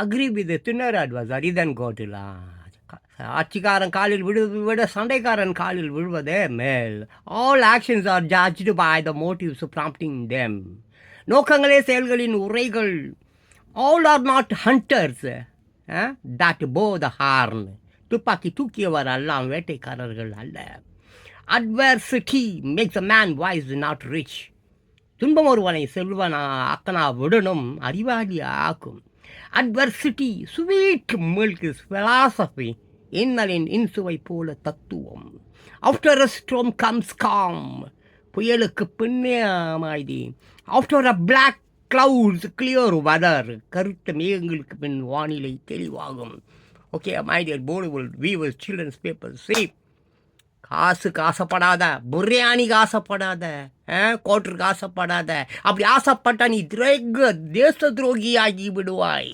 Agri with thine adversary இதன் than ஆட்சிக்காரன் காலில் விழுவதை விட சண்டைக்காரன் காலில் விழுவதே மேல். All actions are judged by the motives prompting them நோக்கங்களே செயல்களின் உரைகள். All are not hunters that blow the horn துப்பாக்கி தூக்கியவர் எல்லாம் வேட்டைக்காரர்கள் அல்ல. Adversity makes a man wise not rich துன்பம் ஒருவனை செல்வனா அக்கனா விடணும் அறிவாளி ஆக்கும் அட்வர்சிட்டி ஸ்வீட் மில்க் இஸ் இன்னலின் இன்சுவை போல தத்துவம். After a storm comes calm புயலுக்கு பின்னே அமைதி. After a black clouds clear weather கருத்த மேகங்களுக்கு பின் வானிலை தெளிவாகும். Okay my dear Bollywood viewers children's paper safe காசுக்கு ஆசைப்படாத பிரியாணிக்கு ஆசைப்படாத கோட்டருக்கு ஆசைப்படாத அப்படி ஆசைப்பட்டா நீ திரேக தேச துரோகியாகி விடுவாய்.